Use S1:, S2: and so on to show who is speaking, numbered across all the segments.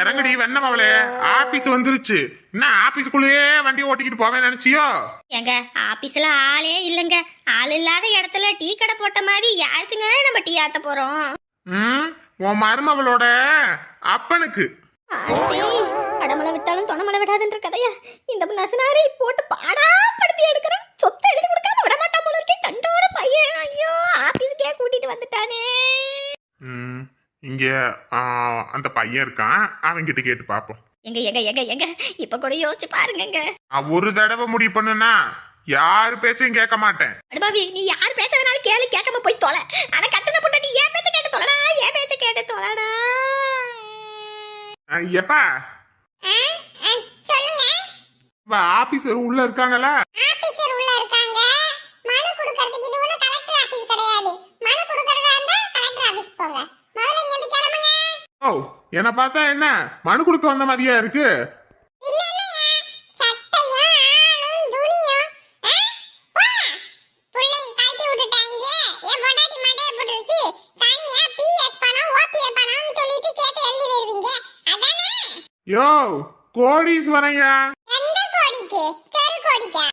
S1: இறங்குடி வெண்ணமாவளே office வந்துருச்சு. என்ன ஆபீஸ்க்குள்ளேயே வண்டி ஓட்டிக்கிட்டு போவேன் நினைச்சியோ?
S2: ஏங்க ஆபீஸ்ல ஆளே இல்லைங்க. ஆள் இல்லாத இடத்துல டீ கடை போட்ட மாதிரி யாருக்குங்க நம்ம டீ ஆத்த போறோம்?
S1: ம் உன் மருமவளோட அப்பனுக்கு.
S2: அடமலை விட்டாலும் தொணமலை விடாதுன்ற கதையா? இந்த நசனாரி போட்டு பாடா படுத்தி எடுக்கிறேன். சொத்தை எழுதி கொடுக்காம விட மாட்டான் போல இருக்கே. சண்டோட பையன். ஐயோ ஆபீஸ்க்கே கூட்டிட்டு வந்துட்டானே.
S1: ம். இங்க அந்த பையன் இருக்கான். அவன்கிட்ட கேட்டு பாப்போம்.
S2: எங்க எங்க எங்க எங்க? இப்ப கூட யோசிச்சு பாருங்கங்க.
S1: நான் ஒரு தடவை முடிவு பண்ணுனா யார் பேச்சையும் கேட்க மாட்டேன்.
S2: அடபாவி நீ யார் பேச வேணாலும் கேளு கேட்காம போய் தொலை. ஆனா கத்துன பொண்ணு நீ ஏன் பேச்ச கேட்டு தொலைடா? ஏன் பேச்ச கேட்டு தொலைடா?
S1: எப்பா?
S2: சொல்லுங்க.
S1: வா ஆபீசர் உள்ள இருக்காங்களா?
S2: ஆபீசர் உள்ள இருக்காங்க. மனு கொடுக்கறதுக்கு இது ஒண்ணு கலெக்டர் ஆபீஸ் கிடையாது. மனு கொடுக்கறதா இருந்தா கலெக்டர் ஆபீஸ் போங்க முதல்ல இங்க இருந்து கிளம்புங்க
S1: ஓ என்ன பார்த்தா என்ன? மனு கொடுக்க வந்த மாதிரியா இருக்கு? யோ? கோடீஸ்வரங்க
S2: எந்த கோடிக்கு? தெரு கோடிக்கா?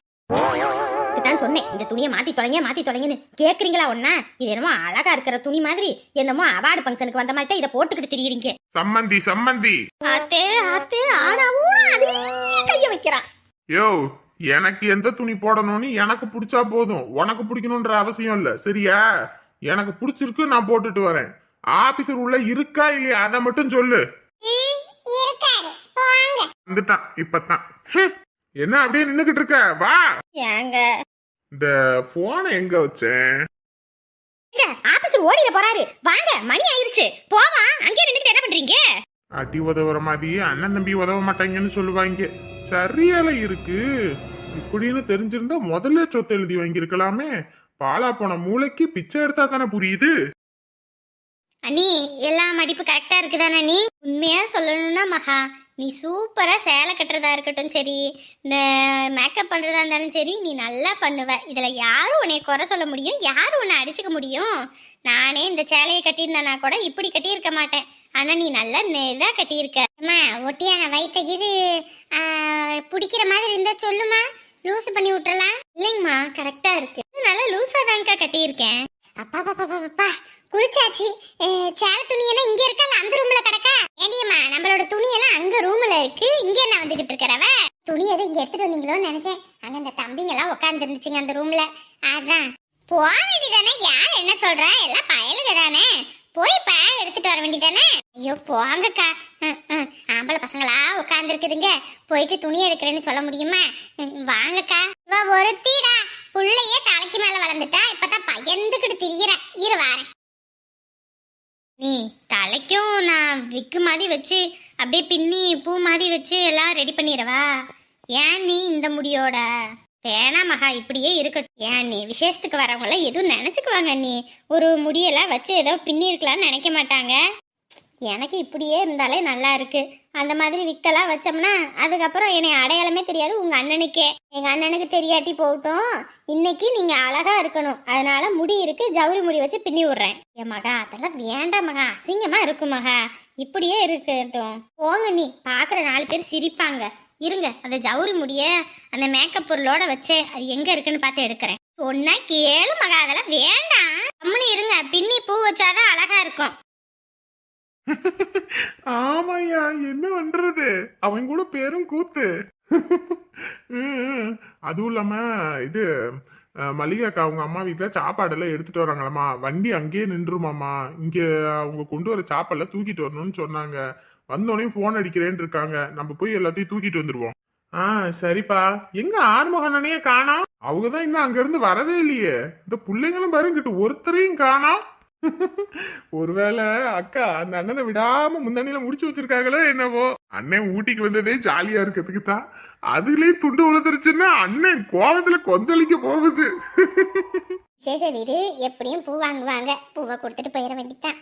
S2: சொன்னேன். இந்த துணியை மாத்தி தொலைங்க மாத்தி தொலைங்கன்னு கேக்குறீங்களா ஒண்ணா? இது என்னமோ அழகா இருக்கிற துணி மாதிரி என்னமோ அவார்டு ஃபங்க்ஷனுக்கு வந்த மாதிரி தான் இதை போட்டுக்கிட்டு திரியுறீங்க.
S1: சம்மந்தி சம்மந்தி.
S2: ஆத்தே ஆத்தே ஆனாவும் அதுலயே கைய வைக்கிறான்.
S1: யோ எனக்கு எந்த துணி போடணும்னு எனக்கு பிடிச்சா போதும். உனக்கு பிடிக்கணுன்ற அவசியம் இல்ல சரியா? எனக்கு பிடிச்சிருக்கு நான் போட்டுட்டு வரேன். ஆபீசர் உள்ள இருக்கா இல்லையா? அதை மட்டும் சொல்லு. வந்துட்டான் இப்பதான் ஹம். என்ன அப்படியே நின்னுகிட்டு இருக்க? வா.
S2: ஏங்க.
S1: இந்த போனை எங்க வச்சேன்?
S2: ஆபீஸ் ஓடிட போறாரு. வாங்க மணி ஆயிருச்சு. போவா அங்கே நின்னுட்டு என்ன பண்றீங்க?
S1: அடி உதவுற மாதிரி அண்ணன் தம்பி உதவ மாட்டாங்கன்னு சொல்லுவாங்க. சரியால இருக்கு. இப்படின்னு தெரிஞ்சிருந்தா முதல்ல சொத்து எழுதி வாங்கியிருக்கலாமே. பாலா போன மூளைக்கு பிச்சை எடுத்தா தானே புரியுது?
S2: அண்ணி எல்லா மடிப்பு கரெக்டா இருக்குதானே நீ உண்மையா சொல்லணும்னா மகா. நீ சூப்பராக சேலை கட்டுறதா இருக்கட்டும் சரி. இந்த மேக்கப் பண்ணுறதா இருந்தாலும் சரி நீ நல்லா பண்ணுவ. இதில் யாரும் உன்னை குறை சொல்ல முடியும்? யாரும் உன்னை அடிச்சுக்க முடியும்? நானே இந்த சேலையை கட்டியிருந்தேனா கூட இப்படி கட்டியிருக்க மாட்டேன். ஆனால் நீ நல்லா இதாக கட்டியிருக்க. அம்மா ஒட்டியான வயிற்று இது பிடிக்கிற மாதிரி இருந்தால் சொல்லுமா லூஸ் பண்ணி விட்டுறலாம். இல்லைங்கம்மா கரெக்டாக இருக்கு. நல்லா லூஸாக தான்க்கா கட்டியிருக்கேன். அப்பா பாப்பா பாப்பா குளிச்சாச்சு. சேல துணியெல்லாம் இங்க இருக்கல அந்த ரூம்ல கிடக்கா? ஏடியம்மா நம்மளோட துணியெல்லாம் அங்க ரூம்ல இருக்கு. இங்க என்ன வந்துகிட்டு இருக்கிறவ? துணி எதுவும் இங்க எடுத்துட்டு வந்தீங்களோன்னு நினைச்சேன். அங்க அந்த தம்பிங்க எல்லாம் உட்கார்ந்து இருந்துச்சுங்க அந்த ரூம்ல அதான். போக வேண்டியதானே? யார் என்ன சொல்றா? எல்லாம் பயலுக தானே? போய் பா எடுத்துட்டு வர வேண்டியதானே? ஐயோ போங்கக்கா. ம், ம். ஆம்பளை பசங்களா உட்கார்ந்து இருக்குதுங்க போயிட்டு துணி எடுக்கிறேன்னு சொல்ல முடியுமா? வாங்கக்கா. இவ ஒருத்திடா. புள்ளையே தலைக்கு மேல வளர்ந்துட்டா. இப்பதான் பயந்துக்கிட்டு திரியற. இரு வாரேன். நீ தலைக்கும் நான் விக்கு மாதிரி வச்சு அப்படியே பின்னி பூ மாதிரி வச்சு எல்லாம் ரெடி பண்ணிடவா? ஏன் நீ இந்த முடியோட? வேணா மகா இப்படியே இருக்கட்டும். ஏன் நீ விசேஷத்துக்கு வரவங்கள எதுவும் நினச்சிக்குவாங்க நீ. ஒரு முடியெல்லாம் வச்சு ஏதோ பின்னி இருக்கலாம்னு நினைக்க மாட்டாங்க. எனக்கு இப்படியே இருந்தாலே நல்லா இருக்குது அந்த மாதிரி விற்கலாம் வச்சோம்னா அதுக்கப்புறம் என்னை அடையாளமே தெரியாது. உங்கள் அண்ணனுக்கே. எங்கள் அண்ணனுக்கு தெரியாட்டி போகட்டும். இன்னைக்கு நீங்கள் அழகாக இருக்கணும். அதனால முடி இருக்கு. ஜவுரி முடி வச்சு பின்னி விடுறேன். என் மகா அதெல்லாம் வேண்டாம் மகா. அசிங்கமாக இருக்கும் மகா. இப்படியே இருக்கட்டும். போங்க நீ. பார்க்குற நாலு பேர் சிரிப்பாங்க. இருங்க அந்த ஜவுரி முடிய அந்த மேக்கப் பொருளோட வச்சே அது எங்க இருக்குன்னு பார்த்து எடுக்கிறேன். ஒன்னா கேளு மகா. அதெல்லாம் வேண்டாம். கம்முனு இருங்க. பின்னி பூ வச்சாதான் அழகா இருக்கும்.
S1: ஆமாயா என்ன பண்றது? அவன் கூட பேரும் கூத்து. அதுவும் இல்லாம இது அஹ், அக்கா அவங்க அம்மா வீட்டில் சாப்பாடெல்லாம் எடுத்துட்டு வராங்களாமா? வண்டி அங்கேயே நின்றுமாமா இங்கே அவங்க கொண்டு வர சாப்பாடெல்லாம் தூக்கிட்டு வரணும்னு சொன்னாங்க. வந்தோடனே ஃபோன் அடிக்கிறேன்னு இருக்காங்க. நம்ம போய் எல்லாத்தையும் தூக்கிட்டு வந்துடுவோம் ஆ சரிப்பா. எங்க ஆறுமுகனனையே காணோம்? அவங்க தான் இன்னும் அங்கேருந்து வரவே இல்லையே. இந்த பிள்ளைங்களும் பாருங்கிட்டு ஒருத்தரையும் காணோம். ஒருவேளை அக்கா அந்த அண்ணனை விடாம முந்தண்ணில முடிச்சு வச்சிருக்காங்களோ என்னவோ? அண்ணன் ஊட்டிக்கு வந்ததே ஜாலியா இருக்கிறதுக்கு தான். அதுலயும் துண்டு விழுந்துருச்சுன்னா அண்ணன் கோவத்துல கொந்தளிக்க போகுது.
S2: சேச வீடு எப்படியும் பூ வாங்குவாங்க. பூவை கொடுத்துட்டு போயிட வேண்டியதான்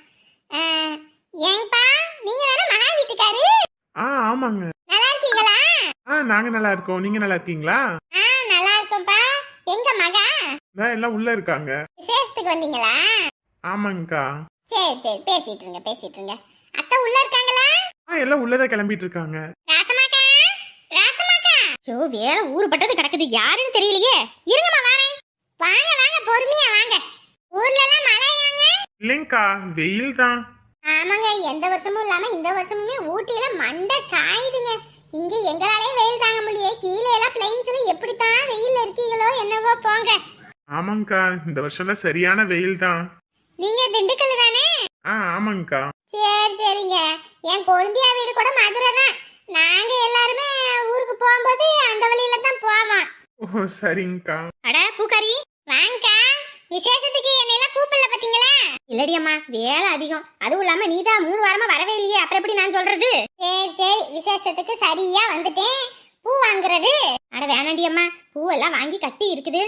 S2: ஏங்கப்பா நீங்க தானே மகா வீட்டுக்காரு?
S1: ஆ ஆமாங்க.
S2: நல்லா இருக்கீங்களா?
S1: ஆ நாங்க நல்லா இருக்கோம். நீங்க நல்லா இருக்கீங்களா?
S2: ஆ நல்லா இருக்கோம்ப்பா. எங்க மகா?
S1: எல்லாம் உள்ள இருக்காங்க.
S2: விசேஷத்துக்கு வந்தீங்களா?
S1: ஆமாங்கக்கா
S2: சரி சரி பேசிட்டு இருங்க பேசிட்டு இருங்க. அத்தை உள்ள இருக்காங்களா?
S1: ஆ எல்லாம் உள்ளதா கிளம்பிட்டு இருக்காங்க.
S2: ராசமாக்கா ராசமாக்கா. ஐயோ வேலை ஊறுபட்டது கிடக்குது. யாருன்னு தெரியலையே. இருங்கம்மா வரேன். வாங்க வாங்க பொறுமையா வாங்க. ஊர்ல எல்லாம் மழையாங்க
S1: இல்லைங்கக்கா வெயில் தான்
S2: ஆமாங்க எந்த வருஷமும் இல்லாம இந்த வருஷமுமே ஊட்டியில மண்டை காயுதுங்க. இங்க எங்களாலே வெயில் தாங்க முடியல கீழே எல்லாம் பிளைன்ஸ்ல எப்படித்தான் வெயில்ல இருக்கீங்களோ என்னவோ போங்க.
S1: ஆமாங்கக்கா இந்த வருஷம்லாம் சரியான வெயில் தான்
S2: நீங்க திண்டுக்கல் தானே?
S1: ஆ ஆமாங்கக்கா.
S2: சரி சரிங்க. என் கொழுந்தியா வீடு கூட மதுரை தான். நாங்க எல்லாருமே ஊருக்கு போகும்போது அந்த வழியில தான் போவோம்.
S1: ஓ சரிங்கக்கா.
S2: அட பூக்காரி வாங்கக்கா. விசேஷத்துக்கு என்னையெல்லாம் கூப்பிடல பாத்தீங்களா? இல்லடி அம்மா வேலை அதிகம். அதுவும் இல்லாம நீ தான் மூணு வாரமா வரவே இல்லையே. அப்புறம் எப்படி நான் சொல்றது? சரி சரி. விசேஷத்துக்கு சரியா வந்துட்டேன். பூ வாங்குறது. அட வேணாண்டி அம்மா. பூவெல்லாம் வாங்கி கட்டி இருக்குது.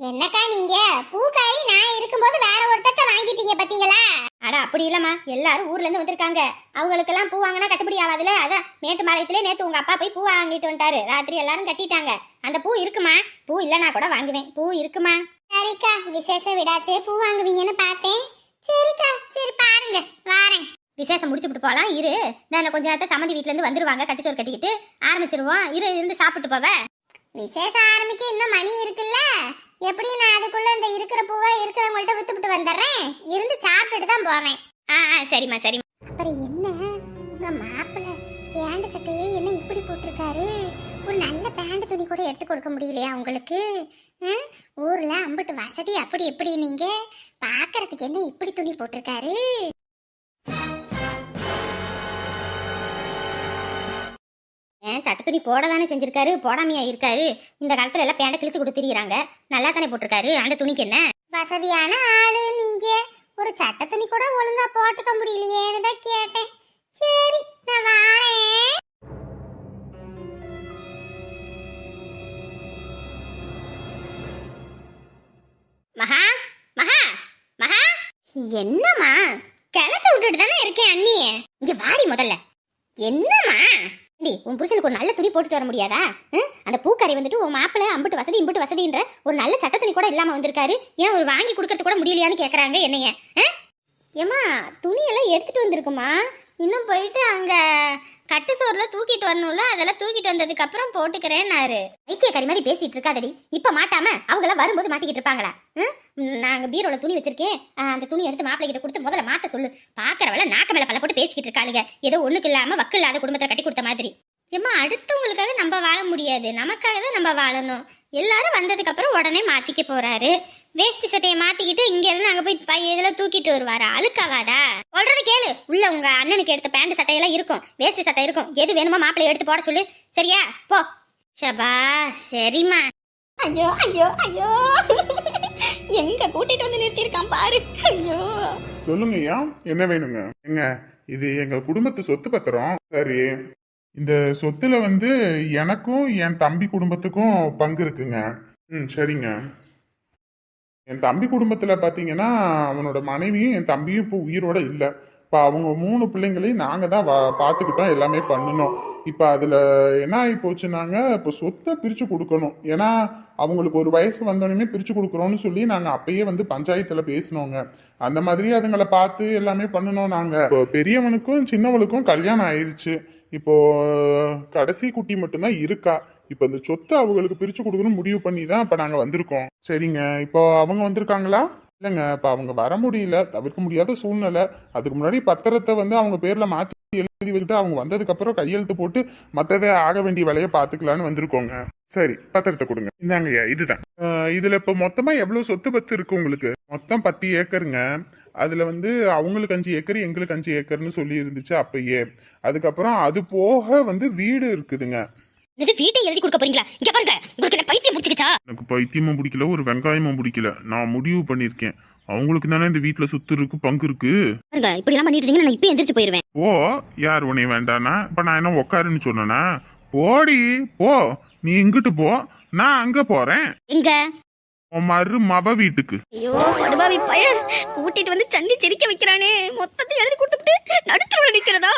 S2: என்னக்கா நீங்க? பூக்காரி நான் இருக்கும்போது வேற ஒருத்தட்ட வாங்கிட்டீங்க பாத்தீங்களா? அட அப்படி இல்லம்மா. எல்லாரும் ஊர்ல இருந்து வந்திருக்காங்க. அவங்களுக்கெல்லாம் பூ வாங்கினா கட்டுப்படி ஆகாதுல அதான் மேட்டு மாலையத்திலே நேத்து உங்க அப்பா போய் பூ வாங்கிட்டு வந்துட்டாரு. ராத்திரி எல்லாரும் கட்டிட்டாங்க. அந்த பூ இருக்குமா? பூ இல்லனா கூட வாங்குவேன். பூ இருக்குமா? சரிக்கா விசேஷ விடாச்சே பூ வாங்குவீங்கன்னு பார்த்தேன். சரிக்கா சரி பாருங்க வாரேன். விசேஷம் முடிச்சுட்டு போலாம். இரு. நான் கொஞ்ச நேரத்தை சம்மந்தி வீட்ல இருந்து வந்துருவாங்க. கட்டிச்சோறு கட்டிக்கிட்டு ஆரம்பிச்சிருவோம். இரு இருந்து சாப்பிட்டு போவ. விசேஷம் ஆரம்பிக்க இன்னும் மணி இருக்குல்ல? எப்படி நான் அதுக்குள்ள இந்த இருக்கிற பூவை இருக்கிறவங்கள்ட்ட வித்துவிட்டு வந்துடுறேன். இருந்து சாப்பிட்டுட்டு தான் போவேன். ஆ ஆ சரிம்மா சரிம்மா. அப்புறம் என்ன? உங்க மாப்பிள்ள பேண்ட் சட்டையே என்ன இப்படி போட்டிருக்காரு? ஒரு நல்ல பேண்ட் துணி கூட எடுத்து கொடுக்க முடியலையா உங்களுக்கு? ஊர்ல அம்பிட்டு வசதி அப்படி எப்படி நீங்க? பாக்குறதுக்கு என்ன இப்படி துணி போட்டிருக்காரு? சட்டை துணி போட தானே செஞ்சிருக்காரு போடாமையா இருக்காரு. இந்த காலத்துல எல்லாம் பேண்ட கிழிச்சு கொடுத்து திரியிறாங்க. நல்லா தானே போட்டிருக்காரு அந்த துணிக்கு என்ன? வசதியான ஆளு நீங்க. ஒரு சட்டை துணி கூட ஒழுங்கா போட்டுக்க முடியலையேன்னு தான் கேட்டேன். சரி நான் வாரேன். மகா மகா மகா. என்னம்மா? கிளப்பி விட்டுட்டு தானே இருக்கேன் அண்ணி இங்க வாடி முதல்ல. என்னம்மா? டி உன் புருஷனுக்கு ஒரு நல்ல துணி போட்டுட்டு வர முடியாதா? அந்த பூக்காரி வந்துட்டு உன் மாப்பிள்ள அம்பிட்டு வசதி இம்பிட்டு வசதின்ற ஒரு நல்ல சட்ட துணி கூட இல்லாம வந்திருக்காரு. ஏன் ஒரு வாங்கி கொடுக்கறது கூட முடியலையான்னு கேக்குறாங்க என்னைய. ஆ? ஏம்மா துணியெல்லாம் எடுத்துட்டு வந்திருக்குமா? இன்னும் போயிட்டு அங்கே கட்டு சோறுல தூக்கிட்டு வரணும்ல? அதெல்லாம் தூக்கிட்டு வந்ததுக்கப்புறம் போட்டுக்கிறேன்னாரு. வைத்தியக்காரி மாதிரி பேசிகிட்டு இருக்காதடி. இப்போ மாட்டாம அவங்களாம் வரும்போது மாட்டிக்கிட்டு இருப்பாங்களா? ம்? நாங்க பீரோல துணி வச்சிருக்கேன். அந்த துணி எடுத்து மாப்பிள்ளைகிட்ட கொடுத்து முதல்ல மாத்த சொல்லு. பார்க்குறவள நாக்க மேலே பல போட்டு பேசிக்கிட்டு இருக்காளுங்க. ஏதோ ஒன்றுக்கு இல்லாமல் வக்கு இல்லாத குடும்பத்தை கட்டி கொடுத்த மாதிரி. ஏம்மா அடுத்தவங்களுக்காக நம்ம வாழ முடியாது. நமக்காக தான் நம்ம வாழணும். எல்லாரும் வந்ததுக்கு அப்புறம் உடனே மாத்திக்க போறாரு. வேஷ்டி சட்டையை மாத்திக்கிட்டு இங்க இருந்து அங்க போய் பை இதுல தூக்கிட்டு வருவாரா. அழுக்காவாதா சொல்றது கேளு. உள்ள உங்க அண்ணனுக்கு எடுத்த பேண்ட் சட்டையெல்லாம் இருக்கும். வேஷ்டி சட்டை இருக்கும். எது வேணுமோ மாப்பிள்ளை எடுத்து போட சொல்லு. சரியா? போ. ஷபா சரிம்மா. ஐயோ ஐயோ ஐயோ. எங்க கூட்டிட்டு வந்து நிறுத்திருக்கான் பாரு. ஐயோ.
S1: சொல்லுங்க ஐயா என்ன வேணுங்க? எங்க இது எங்க குடும்பத்து சொத்து பத்திரம். சரி. இந்த சொத்துல வந்து எனக்கும் என் தம்பி குடும்பத்துக்கும் பங்கு இருக்குங்க. ம் சரிங்க. என் தம்பி குடும்பத்துல பாத்தீங்கன்னா அவனோட மனைவியும் என் தம்பியும் இப்போ உயிரோட இல்லை. இப்போ அவங்க மூணு பிள்ளைங்களையும் நாங்கள் தான் வா பார்த்துக்கிட்டோம் எல்லாமே பண்ணணும் இப்போ அதில் என்ன ஆகி போச்சுனாங்க இப்போ சொத்தை பிரித்து கொடுக்கணும். ஏன்னா அவங்களுக்கு ஒரு வயசு வந்தோடனே பிரித்து கொடுக்குறோன்னு சொல்லி நாங்கள் அப்பயே வந்து பஞ்சாயத்தில் பேசினோங்க. அந்த மாதிரி அதுங்களை பார்த்து எல்லாமே பண்ணணும் நாங்கள் இப்போ பெரியவனுக்கும் சின்னவனுக்கும் கல்யாணம் ஆயிடுச்சு இப்போ கடைசி குட்டி மட்டும்தான் இருக்கா? இப்போ இந்த சொத்தை அவங்களுக்கு பிரித்து கொடுக்கணும் முடிவு பண்ணி தான் இப்போ நாங்கள் வந்திருக்கோம். சரிங்க. இப்போ அவங்க வந்திருக்காங்களா? இல்லைங்க. இப்போ அவங்க வர முடியல. தவிர்க்க முடியாத சூழ்நிலை. அதுக்கு முன்னாடி பத்திரத்தை வந்து அவங்க பேரில் மாற்றி எழுதி வச்சுட்டு அவங்க வந்ததுக்கப்புறம் கையெழுத்து போட்டு மற்றதை ஆக வேண்டிய வேலையை பார்த்துக்கலான்னு வந்திருக்கோங்க. சரி பத்திரத்தை கொடுங்க. இந்தாங்கய்யா இதுதான். இதில் இப்போ மொத்தமாக எவ்வளோ சொத்து பத்து இருக்கு உங்களுக்கு? மொத்தம் பத்து ஏக்கருங்க. அதுல வந்து அவங்களுக்கு அஞ்சு ஏக்கர் எங்களுக்கு அஞ்சு ஏக்கர்னு சொல்லி இருந்துச்சு அப்பயே. அதுக்கப்புறம் அது போக வந்து வீடு இருக்குதுங்க.
S2: இது வீட்டை எழுதி கொடுக்க போறீங்களா? இங்க பாருங்க உங்களுக்கு என்ன பைத்தியம் முடிச்சுக்கிச்சா
S1: எனக்கு பைத்தியமும் பிடிக்கல ஒரு வெங்காயமும் பிடிக்கல. நான் முடிவு பண்ணியிருக்கேன் அவங்களுக்கு தானே இந்த வீட்டில் சொத்து இருக்கு பங்கு இருக்கு.
S2: பாருங்க இப்படி எல்லாம் பண்ணிட்டு இருந்தீங்கன்னா நான் இப்போ எந்திரிச்சு போயிருவேன்.
S1: ஓ யார் உன்னை வேண்டானா இப்போ நான் என்ன உக்காருன்னு சொன்னேனா? போடி போ. நீ இங்கிட்டு போ நான் அங்க போறேன்.
S2: எங்க?
S1: உன் மறு மவ வீட்டுக்கு.
S2: ஐயோ படுபாவி பையன் கூட்டிட்டு வந்து சண்டி சிரிக்க வைக்கிறானே. மொத்தத்தை எழுதி கொடுத்துட்டு நடுத்தர நிக்கிறதா?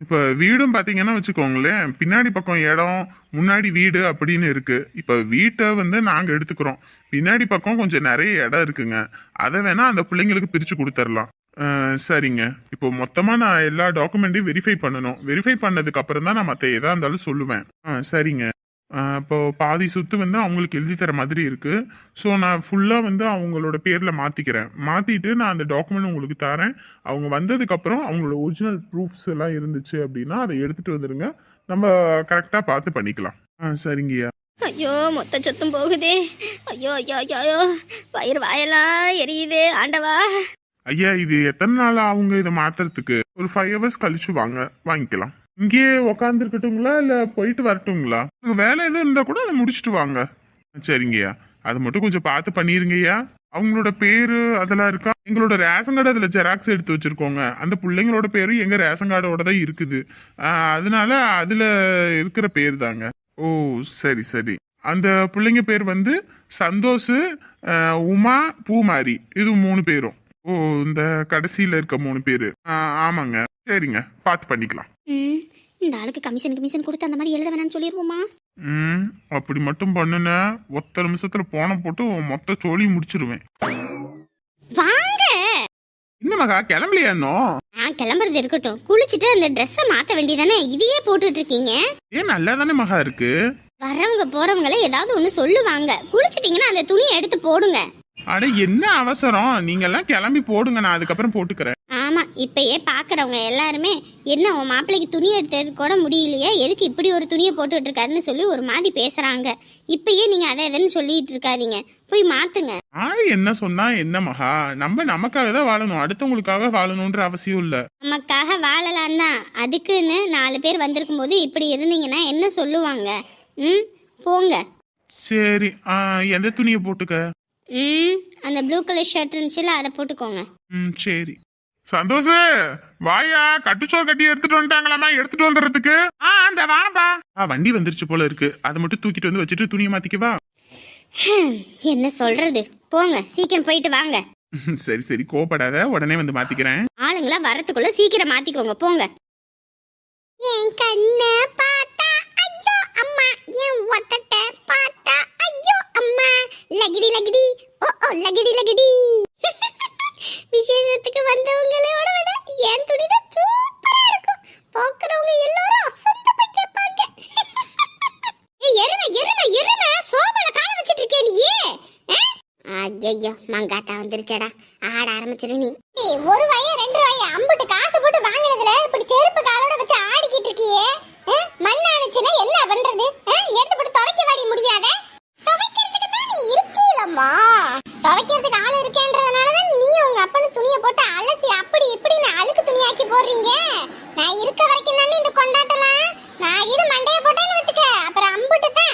S1: இப்ப வீடும் பாத்தீங்கன்னா வச்சுக்கோங்களேன். பின்னாடி பக்கம் இடம் முன்னாடி வீடு அப்படின்னு இருக்கு. இப்ப வீட்டை வந்து நாங்க எடுத்துக்கிறோம். பின்னாடி பக்கம் கொஞ்சம் நிறைய இடம் இருக்குங்க. அதை வேணா அந்த பிள்ளைங்களுக்கு பிரிச்சு கொடுத்துடலாம். அஹ், சரிங்க. இப்போ மொத்தமாக நான் எல்லா டாக்குமெண்ட்டையும் வெரிஃபை பண்ணணும். வெரிஃபை பண்ணதுக்கு அப்புறம் தான் நான் மற்ற எதா இருந்தாலும் சொல்லுவேன். ஆ சரிங்க. இப்போ பாதி சொத்து வந்து அவங்களுக்கு எழுதி தர மாதிரி இருக்கு. ஸோ நான் ஃபுல்லாக வந்து அவங்களோட பேரில் மாற்றிக்கிறேன் மாற்றிட்டு நான் அந்த டாக்குமெண்ட் உங்களுக்கு தரேன். அவங்க வந்ததுக்கப்புறம் அவங்களோட ஒரிஜினல் ப்ரூஃப்ஸ் எல்லாம் இருந்துச்சு அப்படின்னா அதை எடுத்துகிட்டு வந்துடுங்க நம்ம கரெக்டாக பார்த்து பண்ணிக்கலாம். ஆ சரிங்கய்யா.
S2: ஐயோ மொத்த சொத்தும் போகுதே. ஐயோ ஐயோ ஐயோ ஐயோ. வயிறு வாயெல்லாம் எரியுதே ஆண்டவா.
S1: ஐயா இது எத்தனை நாள் அவங்க இதை மாத்துறதுக்கு? ஒரு ஃபைவ் ஹவர்ஸ் கழிச்சு வாங்க வாங்கிக்கலாம். இங்கேயே உக்காந்துருக்கட்டுங்களா? இல்ல போயிட்டு வரட்டுங்களா? வேலை எதுவும் இருந்தா கூட அதை முடிச்சுட்டு வாங்க. சரிங்கய்யா. அது மட்டும் கொஞ்சம் பார்த்து பண்ணிருங்கய்யா. அவங்களோட பேரு அதெல்லாம் இருக்கா? எங்களோட ரேஷன் கார்டு அதில் ஜெராக்ஸ் எடுத்து வச்சுருக்கோங்க. அந்த பிள்ளைங்களோட பேரும் எங்கள் ரேஷன் கார்டோட தான் இருக்குது அதனால அதில் இருக்கிற பேர் தாங்க ஓ சரி சரி. அந்த பிள்ளைங்க பேர் வந்து சந்தோஷ் உமா பூமாரி. இது மூணு பேரும். ஓ இந்த கடைசியில இருக்க மூணு பேரு. ஆ, ஆமாங்க. சரிங்க. பார்த்து பண்ணிக்கலாம்.
S2: ம் இந்த ஆளுக்கு கமிஷன் கமிஷன் கொடுத்து அந்த மாதிரி எழுத வேணாம்னு சொல்லிடுவோமா
S1: ம் அப்படி மட்டும் பண்ணுன. ஒத்த நிமிஷத்துல போன போட்டு மொத்த சோழி முடிச்சிருவேன்.
S2: வாங்க!
S1: என்ன மகா கிளம்பலையா இன்னும்?
S2: நான் கிளம்புறது இருக்கட்டும். குளிச்சுட்டு அந்த ட்ரெஸ்ஸை மாத்த வேண்டியதானே? இதையே போட்டுட்டு இருக்கீங்க.
S1: ஏன் நல்லா தானே மகா இருக்கு?
S2: வரவங்க போறவங்கள ஏதாவது ஒண்ணு சொல்லுவாங்க. குளிச்சிட்டீங்கன்னா அந்த துணியை எடுத்து போடுங்க.
S1: அட என்ன அவசரம்? நீங்க எல்லாம் கிளம்பி போடுங்க நான் அதுக்கப்புறம் போட்டுக்கிறேன்.
S2: ஆமா இப்பயே பாக்குறவங்க எல்லாருமே என்ன உன் மாப்பிள்ளைக்கு துணி எடுத்தது கூட முடியலையே? எதுக்கு இப்படி ஒரு துணியை போட்டுட்டு இருக்காருன்னு சொல்லி ஒரு மாதிரி பேசுறாங்க. இப்பயே நீங்க அதை எதுன்னு சொல்லிட்டு இருக்காதீங்க. போய் மாத்துங்க.
S1: ஆளு என்ன சொன்னா என்ன மகா? நம்ம நமக்காக தான் வாழணும். அடுத்தவங்களுக்காக வாழணும்ன்ற அவசியம் இல்ல.
S2: நமக்காக வாழலாம் தான். அதுக்குன்னு நாலு பேர் வந்திருக்கும் போது இப்படி இருந்தீங்கன்னா என்ன சொல்லுவாங்க? ம் போங்க.
S1: சரி ஆ, எந்த துணியை போட்டுக்க?
S2: ம் அந்த ப்ளூ கலர் ஷர்ட் இருந்துச்சுல அதை போட்டுக்கோங்க.
S1: ம் சரி. சந்தோஷ் வாயா கட்டுச்சோறு கட்டி எடுத்துட்டு வந்துட்டாங்களாமா? எடுத்துட்டு வந்துடுறதுக்கு. ஆ அந்த வாப்பா ஆ வண்டி வந்துருச்சு போல இருக்கு. அதை மட்டும் தூக்கிட்டு வந்து வச்சுட்டு துணியை மாத்திக்கவா
S2: என்ன சொல்றது? போங்க சீக்கிரம் போயிட்டு வாங்க.
S1: சரி சரி கோபப்படாத உடனே வந்து மாத்திக்கிறேன்.
S2: ஆளுங்களா வரத்துக்குள்ள சீக்கிரம் மாத்திக்கோங்க போங்க. என் கண்ண பார்த்தா ஐயோ அம்மா என் ஒத்தட்ட பார்த்தா லகிடி லகிடி. ஓ ஓ லகிடி லகிடி. விசேஷத்துக்கு வந்தவங்களோட விட என் துணி தான் சூப்பரா இருக்கும். பார்க்கறவங்க எல்லாரும் அசந்து போய் கேட்பாங்க. எருமை எருமை எருமை. சோபல கால வச்சிட்டு இருக்கே நீ? ஐயோ மங்காத்தா வந்துருச்சடா. ஆட ஆரம்பிச்சிரு நீ. நீ ஒரு வய ரெண்டு வய? அம்புட்டு காசு போட்டு வாங்கினதுல இப்படி செருப்பு காலோட வச்சு ஆடிக்கிட்டு இருக்கியே? ஆ? மண் என்ன பண்றது? ஆ? எடுத்து போட்டு துவைக்க வாடி முடியாத? துவைக்கிறதுக்கு தான் நீ இருக்கீலம்மா துவைக்கிறதுக்கு ஆள் இருக்கேன்றதுனால தான் நீ உங்க அப்பனு துணியை போட்டு அலசி அப்படி இப்படின்னு அழுக்கு துணியாக்கி போடுறீங்க. நான் இருக்க வரைக்கும் தானே இந்த கொண்டாட்டலாம் நான் இது மண்டைய போட்டேன்னு வச்சுக்க. அப்புறம் அம்புட்டு தான்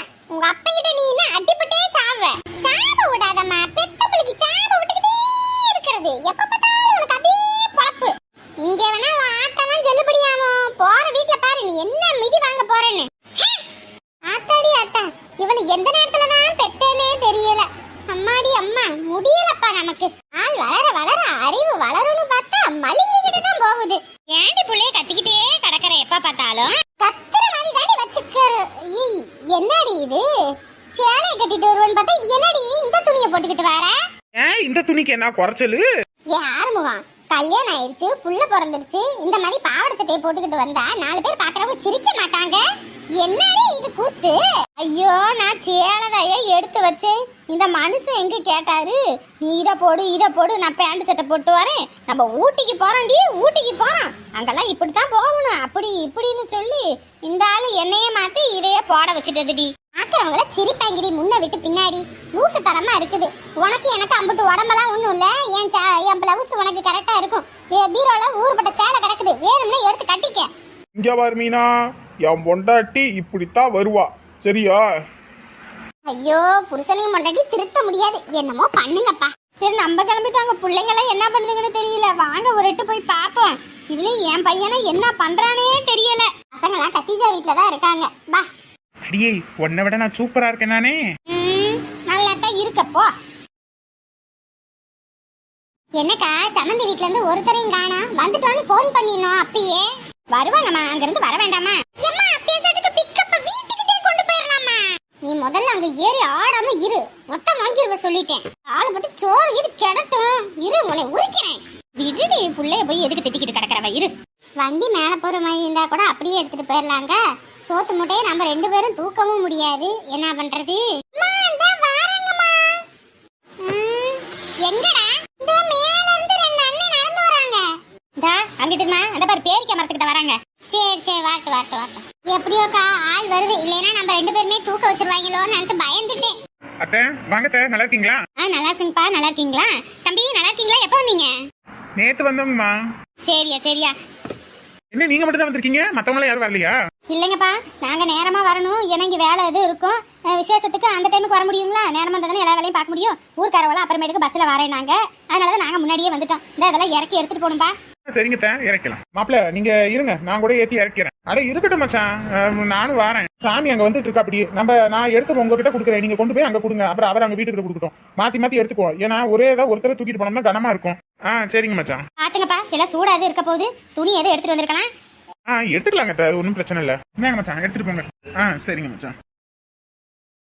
S2: இது சேலையை கட்டிட்டு வருவேன்னு பார்த்தா இது என்னடி? இந்த துணியை போட்டுக்கிட்டு வர?
S1: ஏன் இந்த துணிக்கு என்ன குறைச்சலு?
S2: ஏ ஆறுமுகம். கல்யாணம் ஆயிடுச்சு புள்ள பிறந்துருச்சு இந்த மாதிரி பாவாடை சட்டையை போட்டுக்கிட்டு வந்தா நாலு பேர் பாக்குறவங்க சிரிக்க மாட்டாங்க. என்னடி இது கூத்து? ஐயோ நான் சேலதைய எடுத்து வச்சேன். இந்த மனுஷன் எங்க கேட்டாரு? நீ இதை போடு இதை போடு நான் பேண்ட் சட்டை போட்டு வரேன். நம்ம ஊட்டிக்கு போறோம்டி ஊட்டிக்கு போறோம். அங்கெல்லாம் இப்படித்தான் போகணும். அப்படி இப்படின்னு சொல்லி இந்த ஆளு என்னையே மாத்தி இதையே போட வச்சுட்டதுடி பாக்குறவங்கள சிரிப்பாங்கடி முன்ன விட்டு பின்னாடி. லூசு தரமா இருக்குது. உனக்கு எனக்கு அம்புட்டு உடம்பெல்லாம் ஒண்ணும் இல்ல. என் என் பிளவுஸ் உனக்கு கரெக்டா இருக்கும். பீரோல ஊறுபட்ட சேலை கிடக்குது. வேணும்னா எடுத்து கட்டிக்க.
S1: இங்க பாரு மீனா. என் பொண்டாட்டி இப்படித்தான் வருவா. சரியா?
S2: ஐயோ புருஷனையும் பொண்டாட்டி திருத்த முடியாது. என்னமோ பண்ணுங்கப்பா. சரி நம்ம கிளம்பிட்டாங்க. பிள்ளைங்க எல்லாம் என்ன பண்ணுதுங்கன்னு தெரியல. வாங்க ஒரு எட்டு போய் பார்ப்போம். இதுலயும் என் பையனை என்ன பண்றானே தெரியல. பசங்களாம் கத்திஜா வீட்ல தான் இருக்காங்க. பா
S1: அடியே உன்னை விட நான் சூப்பரா இருக்கேன் நானே.
S2: நல்லா தான் இருக்கப்போ என்னக்கா சம்மந்தி வீட்ல இருந்து ஒருத்தரையும் காணோம். வந்துட்டோன்னு ஃபோன் பண்ணினோம் அப்பயே வருவாங்கம்மா அங்க இருந்து வர வேண்டாமா? நீ முதல்ல அங்க ஏறி ஆடாம இரு. மொத்தம் வாங்கிருவ சொல்லிட்டேன். ஆளு பட்டு சோறு இது கிடட்டும். இரு உன்னை உரிக்கிறேன். விடுடி கிடக்கிறவ இரு. வண்டி மேல போற மாதிரி இருந்தா கூட அப்படியே எடுத்துட்டு போயிடலாங்க சோத்து மூட்டையை நம்ம ரெண்டு பேரும் தூக்கவும் முடியாது. என்ன பண்றது? எங்கடா இந்த மேல இருந்து ரெண்டு அண்ணன் நடந்து வராங்க. டா அங்கிட்டுமா அந்த பாரு பேரிக்க மரத்துக்கிட்ட வராங்க. சரி சரி வாட்டு வாட்டு வாட்டு. எப்படியோக்கா ஆள் வருது. இல்லைன்னா நம்ம ரெண்டு பேருமே தூக்க வச்சிருவாங்களோன்னு நினைச்சு பயந்துட்டேன்.
S1: அத்தை வாங்க அத்தை, நல்லா இருக்கீங்களா?
S2: ஆ நல்லா இருக்குங்கப்பா. நல்லா இருக்கீங்களா? தம்பி நல்லா இருக்கீங்களா? எப்போ வந்தீங்க?
S1: நேத்து வந்தோங்கம்மா.
S2: சரியா சரியா.
S1: என்ன நீங்க மட்டும் தான் வந்திருக்கீங்க? மத்தவங்க யாரும் வரலையா?
S2: இல்லைங்கப்பா. நாங்க நேரமா வரணும். ஏன்னா இங்க வேலை எதுவும் இருக்கும். அஹ் விசேஷத்துக்கு அந்த டைமுக்கு வர முடியுங்களா? நேரமா இருந்தா தானே எல்லா வேலையும் பார்க்க முடியும். ஊர்க்காரவள அப்புறமேட்டுக்கு பஸ்ல வரேன் நாங்க அதனால தான் நாங்க முன்னாடியே வந்துட்டோம். இந்த இதெல்லாம் இறக்கி எடுத்துட்டு போகணும்பா.
S1: சரிங்க அத்தை, இறக்கலாம். மாப்பிள நீங்க இருங்க. நான் கூட ஏத்தி இறக்கிறேன். அட இருக்கட்டும் மச்சான். நானும் வரேன். சாமி அங்க வந்துட்டு இருக்கா அப்படி? நம்ம நான் எடுத்து உங்ககிட்ட கொடுக்குறேன். நீங்க கொண்டு போய் அங்க கொடுங்க. அப்புறம் அவர் அங்க வீட்டுக்கு கொடுக்கட்டும். மாத்தி மாத்தி எடுத்துக்குவோம் ஏன்னா ஒரே ஏதாவது ஒருத்தரை தூக்கிட்டு போனோம்னா கனமா இருக்கும். ஆ சரிங்க மச்சான்.
S2: பாத்துங்கப்பா எல்லாம் சூடா எதுவும் இருக்க போகுது. துணி எதுவும் எடுத்துட்டு வந்திருக்கலாம்?
S1: ஆ எடுத்துக்கலாங்க ஒண்ணும் பிரச்சனை இல்ல. இந்தாங்க மச்சான் எடுத்துட்டு போங்க. ஆ சரிங்க மச்சான்.